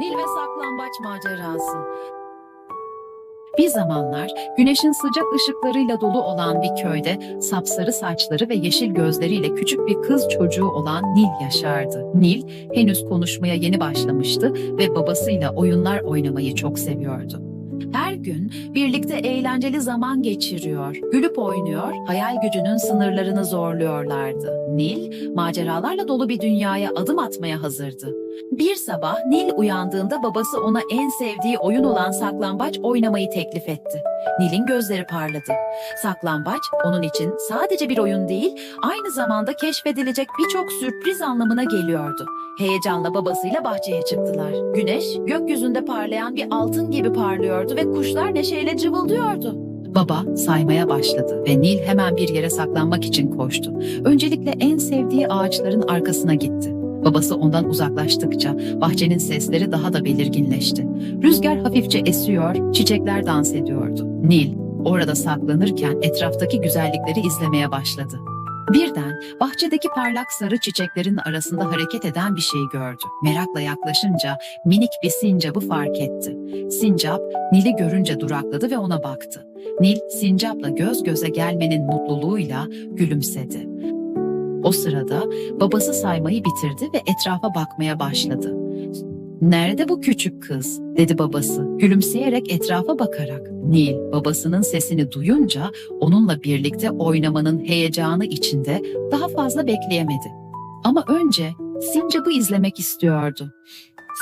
Nil ve saklambaç macerası. Bir zamanlar güneşin sıcak ışıklarıyla dolu olan bir köyde sapsarı saçları ve yeşil gözleriyle küçük bir kız çocuğu olan Nil yaşardı. Nil henüz konuşmaya yeni başlamıştı ve babasıyla oyunlar oynamayı çok seviyordu. Her gün birlikte eğlenceli zaman geçiriyor, gülüp oynuyor, hayal gücünün sınırlarını zorluyorlardı. Nil, maceralarla dolu bir dünyaya adım atmaya hazırdı. Bir sabah Nil uyandığında babası ona en sevdiği oyun olan saklambaç oynamayı teklif etti. Nil'in gözleri parladı. Saklambaç onun için sadece bir oyun değil, aynı zamanda keşfedilecek birçok sürpriz anlamına geliyordu. Heyecanla babasıyla bahçeye çıktılar. Güneş gökyüzünde parlayan bir altın gibi parlıyordu ve kuşlar neşeyle cıvıldıyordu. Baba saymaya başladı ve Nil hemen bir yere saklanmak için koştu. Öncelikle en sevdiği ağaçların arkasına gitti. Babası ondan uzaklaştıkça bahçenin sesleri daha da belirginleşti. Rüzgar hafifçe esiyor, çiçekler dans ediyordu. Nil orada saklanırken etraftaki güzellikleri izlemeye başladı. Birden bahçedeki parlak sarı çiçeklerin arasında hareket eden bir şey gördü. Merakla yaklaşınca minik bir sincabı fark etti. Sincap Nil'i görünce durakladı ve ona baktı. Nil sincapla göz göze gelmenin mutluluğuyla gülümsedi. O sırada babası saymayı bitirdi ve etrafa bakmaya başladı. Nerede bu küçük kız? dedi babası gülümseyerek etrafa bakarak. Nil babasının sesini duyunca onunla birlikte oynamanın heyecanı içinde daha fazla bekleyemedi. Ama önce sincapı izlemek istiyordu.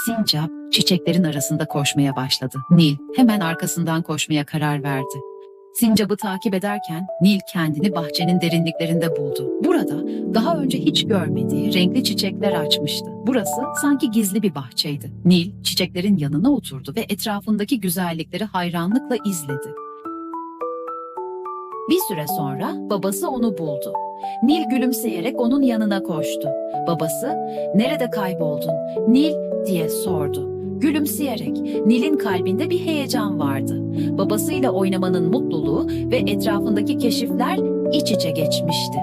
Sincap çiçeklerin arasında koşmaya başladı. Nil hemen arkasından koşmaya karar verdi. Sincap'ı takip ederken Nil kendini bahçenin derinliklerinde buldu. Burada daha önce hiç görmediği renkli çiçekler açmıştı. Burası sanki gizli bir bahçeydi. Nil çiçeklerin yanına oturdu ve etrafındaki güzellikleri hayranlıkla izledi. Bir süre sonra babası onu buldu. Nil gülümseyerek onun yanına koştu. Babası, "Nerede kayboldun?" Nil diye sordu. Gülümseyerek Nil'in kalbinde bir heyecan vardı. Babasıyla oynamanın mutluluğu ve etrafındaki keşifler iç içe geçmişti.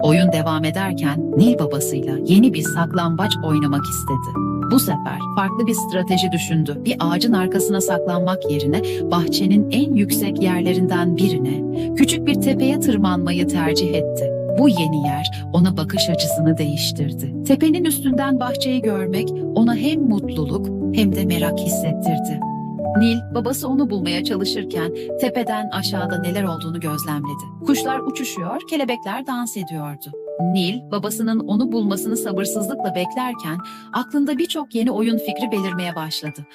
Oyun devam ederken Nil babasıyla yeni bir saklambaç oynamak istedi. Bu sefer farklı bir strateji düşündü. Bir ağacın arkasına saklanmak yerine bahçenin en yüksek yerlerinden birine, küçük bir tepeye tırmanmayı tercih etti. Bu yeni yer ona bakış açısını değiştirdi. Tepenin üstünden bahçeyi görmek ona hem mutluluk hem de merak hissettirdi. Nil, babası onu bulmaya çalışırken tepeden aşağıda neler olduğunu gözlemledi. Kuşlar uçuşuyor, kelebekler dans ediyordu. Nil, babasının onu bulmasını sabırsızlıkla beklerken aklında birçok yeni oyun fikri belirmeye başladı.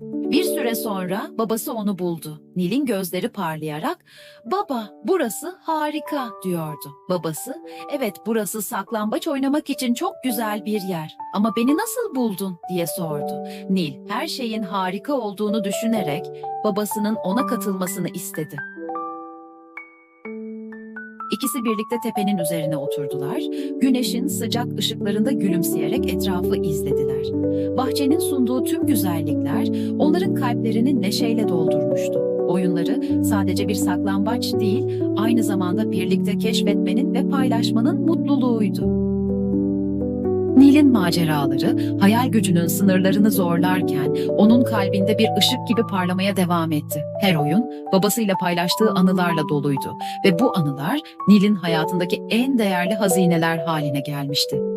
Bir süre sonra babası onu buldu. Nil'in gözleri parlayarak "Baba, burası harika." diyordu. Babası, "Evet, burası saklambaç oynamak için çok güzel bir yer. Ama beni nasıl buldun?" diye sordu. Nil, her şeyin harika olduğunu düşünerek babasının ona katılmasını istedi. İkisi birlikte tepenin üzerine oturdular. Güneşin sıcak ışıklarında gülümseyerek etrafı izlediler. Bahçenin sunduğu tüm güzellikler onların kalplerini neşeyle doldurmuştu. Oyunları sadece bir saklambaç değil, aynı zamanda birlikte keşfetmenin ve paylaşmanın mutluluğuydu. Nil'in maceraları hayal gücünün sınırlarını zorlarken onun kalbinde bir ışık gibi parlamaya devam etti. Her oyun babasıyla paylaştığı anılarla doluydu ve bu anılar Nil'in hayatındaki en değerli hazineler haline gelmişti.